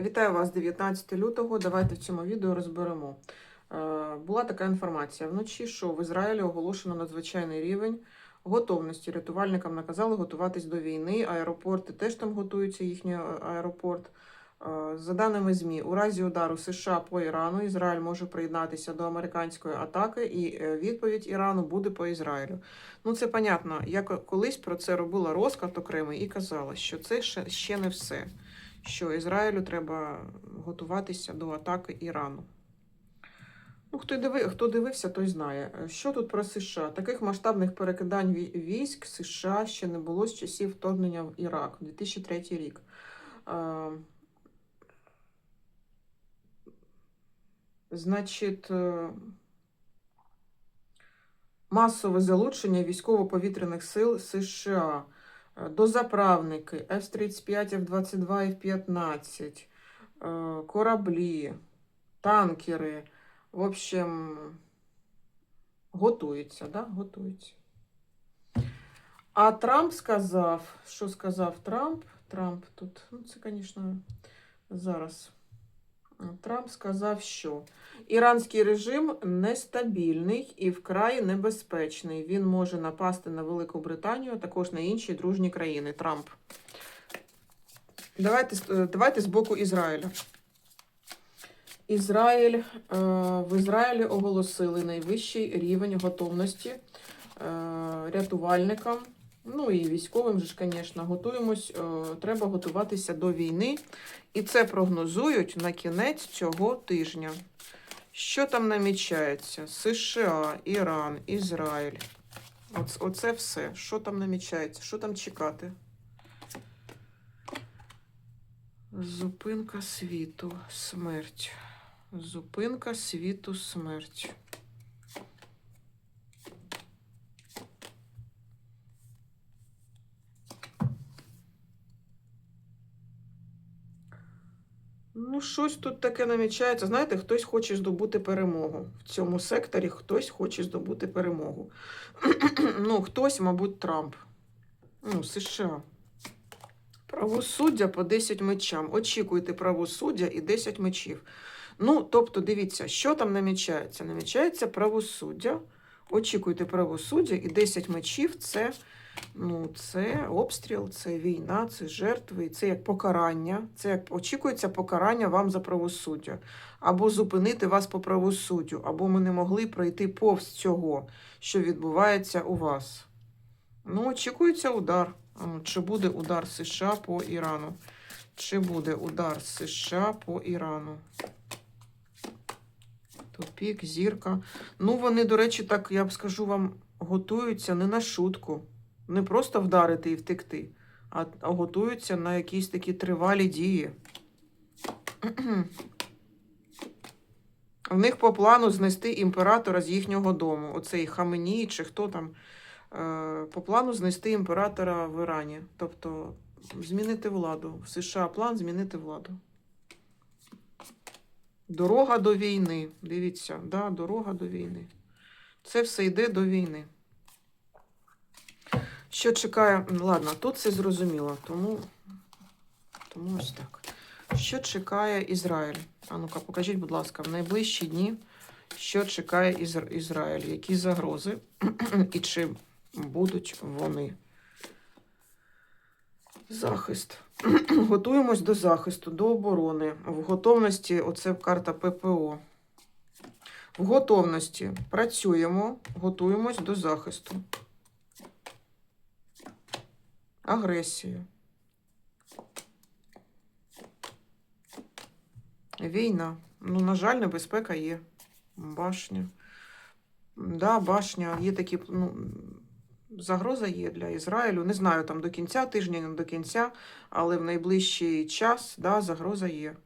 Вітаю вас 19 лютого. Давайте в цьому відео розберемо. Е, Була така інформація. Вночі, що в Ізраїлі оголошено надзвичайний рівень готовності. Рятувальникам наказали готуватись до війни. Аеропорти теж там готуються, їхній е, аеропорт. Е, За даними ЗМІ, у разі удару США по Ірану Ізраїль може приєднатися до американської атаки, і відповідь Ірану буде по Ізраїлю. Ну це понятно. Я колись про це робила розклад окремий і казала, що це ще не все. Що Ізраїлю треба готуватися до атаки Ірану. Ну, хто, диви, хто дивився, той знає. Що тут про США? Таких масштабних перекидань вій- військ США ще не було з часів вторгнення в Ірак, 2003 рік. Е, Значить, е, масове залучення військово-повітряних сил США, дозаправники, F-35, F-22, F-15, е, кораблі, танкери. В общем, готується, да? готується. А Трамп сказав, що сказав Трамп? Трамп тут, ну це, звісно, зараз. Трамп сказав, що іранський режим нестабільний і вкрай небезпечний. Він може напасти на Велику Британію, а також на інші дружні країни. Трамп. Давайте, е, давайте з боку Ізраїля. Ізраїль, е, в Ізраїлі оголосили найвищий рівень готовності е, рятувальникам. Ну і військовим же ж, звісно, готуємось. е, Треба готуватися до війни. І це прогнозують на кінець цього тижня. Що там намічається? США, Іран, Ізраїль. Оце, оце все. Що там намічається? Що там чекати? Зупинка світу, смерть. Зупинка світу, смерть. Ну, щось тут таке намічається. Знаєте, хтось хоче здобути перемогу. В цьому секторі хтось хоче здобути перемогу. ну, хтось, мабуть, Трамп. Ну, США. Правосуддя по 10 мечам. Очікуйте правосуддя і 10 мечів. Ну, тобто, дивіться, що там намічається? Намічається правосуддя. Очікуйте правосуддя і 10 мечів це, ну, це обстріл, це війна, це жертви, це як покарання. Це як очікується покарання вам за правосуддя. Або зупинити вас по правосуддю, або ми не могли пройти повз цього, що відбувається у вас. Ну, очікується удар. Чи буде удар США по Ірану? Чи буде удар США по Ірану? Тупік, зірка. Ну, вони, до речі, так, я б скажу вам, готуються не на шутку. Не просто вдарити і втекти, а, готуються на якісь такі тривалі дії. В них по плану знести імператора з їхнього дому. Оцей Хаменій чи хто там. Е, По плану знести імператора в Ірані. Тобто змінити владу. В США план змінити владу. Дорога до війни. Дивіться, да, дорога до війни. Це все йде до війни. Що чекає. Ладно, тут все зрозуміло, тому, тому ось так. Що чекає Ізраїль? А ну-ка, покажіть, будь ласка, в найближчі дні, що чекає Ізра- Ізраїль? Які загрози і чи будуть вони? Захист. Готуємось до захисту, до оборони. В готовності, оце карта ППО. В готовності працюємо, готуємось до захисту. Агресія. Війна. Ну, на жаль, небезпека є. Башня. Да, башня. Є такі, ну, загроза є для Ізраїлю. Не знаю, там до кінця тижня, не до кінця, але в найближчий час, да, загроза є.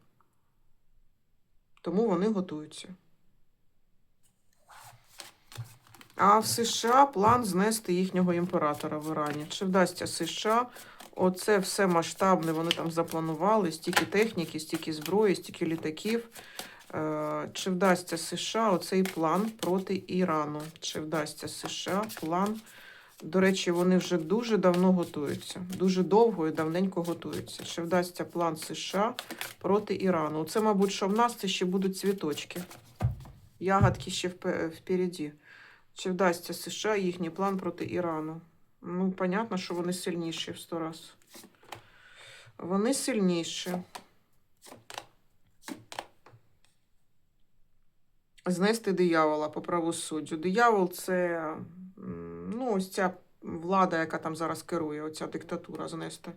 Тому вони готуються. А в США план знести їхнього імператора в Ірані. Чи вдасться США? Оце все масштабне, вони там запланували, стільки техніки, стільки зброї, стільки літаків. Е, Чи вдасться США оцей план проти Ірану? Чи вдасться США план До речі, вони вже дуже давно готуються. Дуже довго і давненько готуються. Ще вдасться план США проти Ірану. Це, мабуть, що в нас це ще будуть цвіточки. Ягодки ще впе- впереді. Чи вдасться США їхній план проти Ірану? Ну, понятно, що вони сильніші в сто раз. Вони сильніші. Знести диявола по правосуддю. Диявол це ну, ось ця влада, яка там зараз керує, оця диктатура знести.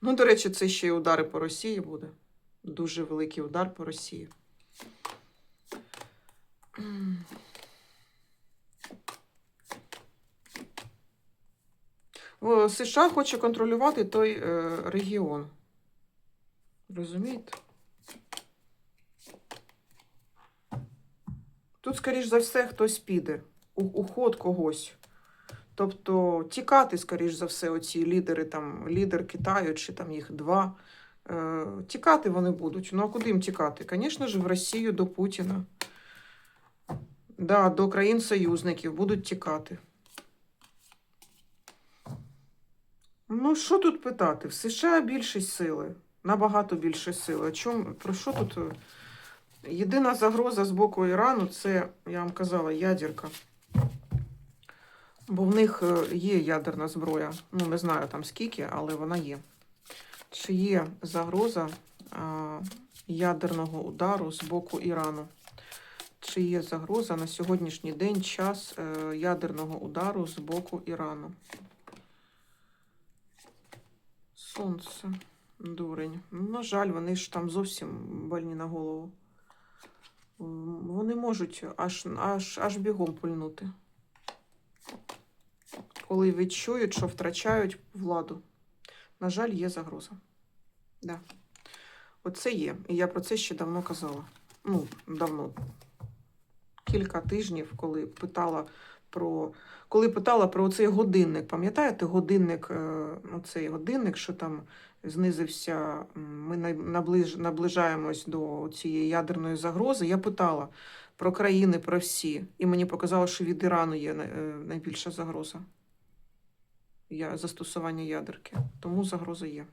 Ну, до речі, це ще й удари по Росії буде. Дуже великий удар по Росії. США хоче контролювати той е, регіон. Розумієте? Тут, скоріш за все, хтось піде. У, уход когось. Тобто тікати, скоріш за все, оці лідери, там, лідер Китаю, чи там їх два. Е, тікати вони будуть. Ну а куди їм тікати? Звісно ж, в Росію до Путіна. Да, до країн-союзників будуть тікати. Ну, що тут питати? В США більше сили, набагато більше сили. Чому, про що тут? е, Єдина загроза з боку Ірану це, я вам казала, ядерка. Бо в них е, є ядерна зброя. Ну, не знаю там скільки, але вона є. Чи є загроза а, ядерного удару з боку Ірану? Чи є загроза на сьогоднішній день час е, ядерного удару з боку Ірану? Сонце, дурень. Ну, на жаль, вони ж там зовсім больні на голову. Вони можуть аж, аж, аж бігом пульнути. Коли відчують, що втрачають владу. На жаль, є загроза. Да. Оце є. І я про це ще давно казала. Ну, давно. Кілька тижнів, коли питала про. Коли питала про цей годинник, пам'ятаєте, годинник, е, оцей годинник, що там знизився, ми наближ, наближаємось до цієї ядерної загрози. Я питала про країни, про всі, і мені показало, що від Ірану є е, найбільша загроза. Я, застосування ядерки. Тому загроза є.